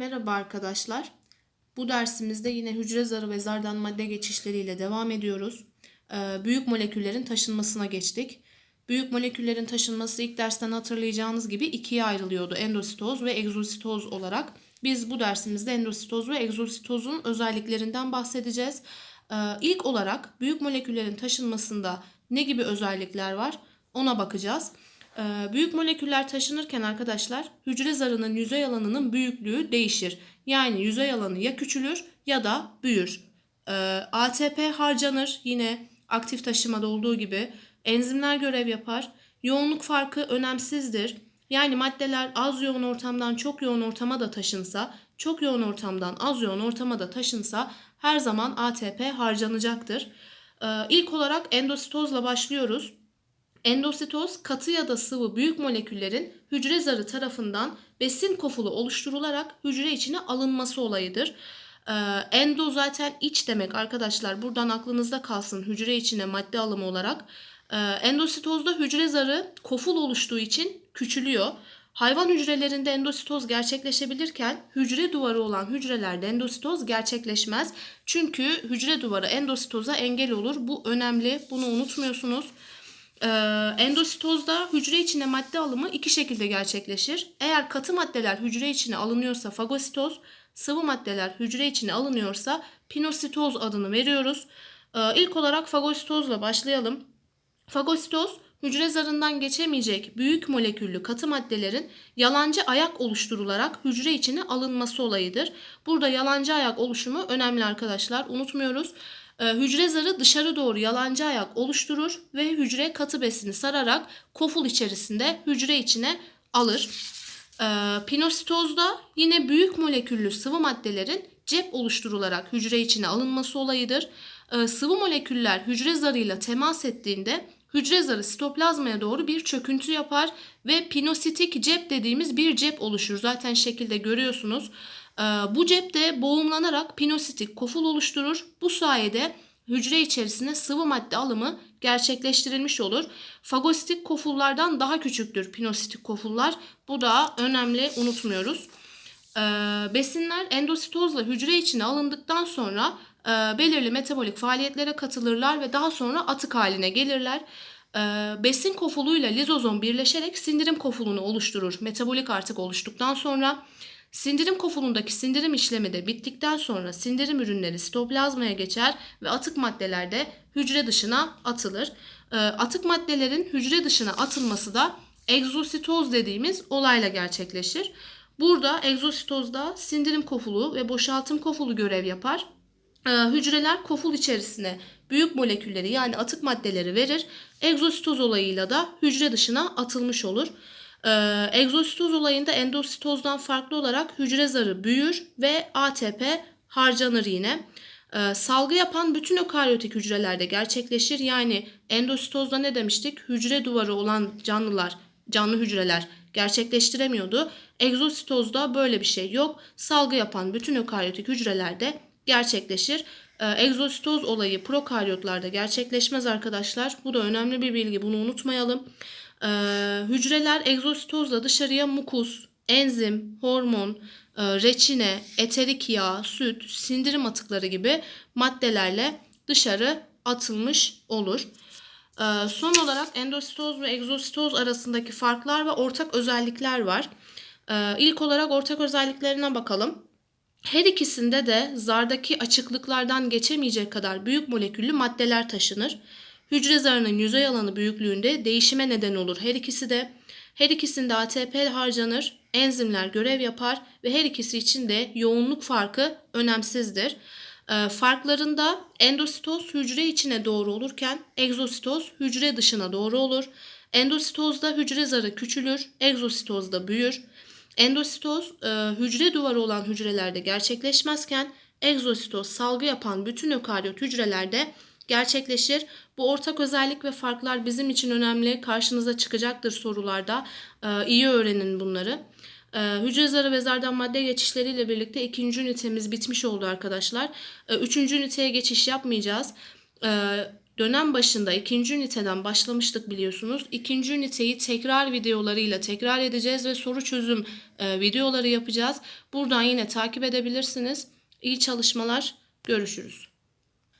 Merhaba arkadaşlar. Bu dersimizde yine hücre zarı ve zardan madde geçişleriyle devam ediyoruz. Ee, Büyük moleküllerin taşınmasına geçtik. Büyük moleküllerin taşınması ilk dersten hatırlayacağınız gibi ikiye ayrılıyordu. Endositoz ve egzositoz olarak. Biz bu dersimizde endositoz ve egzositozun özelliklerinden bahsedeceğiz. Ee, İlk olarak büyük moleküllerin taşınmasında ne gibi özellikler var ona bakacağız. Ee, Büyük moleküller taşınırken arkadaşlar hücre zarının yüzey alanının büyüklüğü değişir. Yani yüzey alanı ya küçülür ya da büyür. Ee, ATP harcanır yine aktif taşımada olduğu gibi. Enzimler görev yapar. Yoğunluk farkı önemsizdir. Yani maddeler az yoğun ortamdan çok yoğun ortama da taşınsa, çok yoğun ortamdan az yoğun ortama da taşınsa her zaman ATP harcanacaktır. Ee, İlk olarak endositozla başlıyoruz. Endositoz katı ya da sıvı büyük moleküllerin hücre zarı tarafından besin kofulu oluşturularak hücre içine alınması olayıdır. Ee, endo zaten iç demek arkadaşlar. Buradan aklınızda kalsın hücre içine madde alımı olarak. Ee, endositozda hücre zarı koful oluştuğu için küçülüyor. Hayvan hücrelerinde endositoz gerçekleşebilirken hücre duvarı olan hücrelerde endositoz gerçekleşmez. Çünkü hücre duvarı endositoza engel olur. Bu önemli. Bunu unutmuyorsunuz. Ee, endositozda hücre içine madde alımı iki şekilde gerçekleşir. Eğer katı maddeler hücre içine alınıyorsa fagositoz, sıvı maddeler hücre içine alınıyorsa pinositoz adını veriyoruz. Ee, ilk olarak fagositozla başlayalım. Fagositoz hücre zarından geçemeyecek büyük moleküllü katı maddelerin yalancı ayak oluşturularak hücre içine alınması olayıdır. Burada yalancı ayak oluşumu önemli arkadaşlar unutmuyoruz. Ee, Hücre zarı dışarı doğru yalancı ayak oluşturur ve hücre katı besini sararak koful içerisinde hücre içine alır. Ee, Pinositozda yine büyük moleküllü sıvı maddelerin cep oluşturularak hücre içine alınması olayıdır. Ee, Sıvı moleküller hücre zarıyla temas ettiğinde hücre zarı sitoplazmaya doğru bir çöküntü yapar ve pinositik cep dediğimiz bir cep oluşur. Zaten şekilde görüyorsunuz. Ee, Bu cepte boğumlanarak pinositik koful oluşturur. Bu sayede hücre içerisine sıvı madde alımı gerçekleştirilmiş olur. Fagositik kofullardan daha küçüktür pinositik kofullar. Bu da önemli unutmuyoruz. Ee, besinler endositozla hücre içine alındıktan sonra e, belirli metabolik faaliyetlere katılırlar ve daha sonra atık haline gelirler. Ee, besin kofuluyla lizozom birleşerek sindirim kofulunu oluşturur. Metabolik artık oluştuktan sonra sindirim kofulundaki sindirim işlemi de bittikten sonra sindirim ürünleri sitoplazmaya geçer ve atık maddeler de hücre dışına atılır. Ee, atık maddelerin hücre dışına atılması da egzositoz dediğimiz olayla gerçekleşir. Burada egzositozda sindirim kofulu ve boşaltım kofulu görev yapar. Ee, hücreler koful içerisine büyük molekülleri yani atık maddeleri verir. Egzositoz olayıyla da hücre dışına atılmış olur. Ee, egzositoz olayında endositozdan farklı olarak hücre zarı büyür ve ATP harcanır yine. Ee, salgı yapan bütün ökaryotik hücrelerde gerçekleşir. Yani endositozda ne demiştik? Hücre duvarı olan canlılar, canlı hücreler gerçekleştiremiyordu. Egzositozda böyle bir şey yok. Salgı yapan bütün ökaryotik hücrelerde gerçekleşir. Ee, egzositoz olayı prokaryotlarda gerçekleşmez arkadaşlar. Bu da önemli bir bilgi. Bunu unutmayalım. Ee, hücreler egzositozla dışarıya mukus, enzim, hormon, e, reçine, eterik yağ, süt, sindirim atıkları gibi maddelerle dışarı atılmış olur. Ee, son olarak endositoz ve egzositoz arasındaki farklar ve ortak özellikler var. Ee, ilk olarak ortak özelliklerine bakalım. Her ikisinde de zardaki açıklıklardan geçemeyecek kadar büyük moleküllü maddeler taşınır. Hücre zarının yüzey alanı büyüklüğünde değişime neden olur her ikisi de. Her ikisinde ATP harcanır, enzimler görev yapar ve her ikisi için de yoğunluk farkı önemsizdir. Ee, farklarında endositoz hücre içine doğru olurken egzositoz hücre dışına doğru olur. Endositozda hücre zarı küçülür, egzositozda büyür. Endositoz e, hücre duvarı olan hücrelerde gerçekleşmezken egzositoz salgı yapan bütün ökaryot hücrelerde gerçekleşir. Bu ortak özellik ve farklar bizim için önemli. Karşınıza çıkacaktır sorularda. Ee, iyi öğrenin bunları. Ee, hücre zarı ve zardan madde geçişleriyle birlikte ikinci ünitemiz bitmiş oldu arkadaşlar. Ee, üçüncü üniteye geçiş yapmayacağız. Ee, Dönem başında ikinci üniteden başlamıştık biliyorsunuz. İkinci üniteyi tekrar videolarıyla tekrar edeceğiz ve soru çözüm e, videoları yapacağız. Buradan yine takip edebilirsiniz. İyi çalışmalar. Görüşürüz.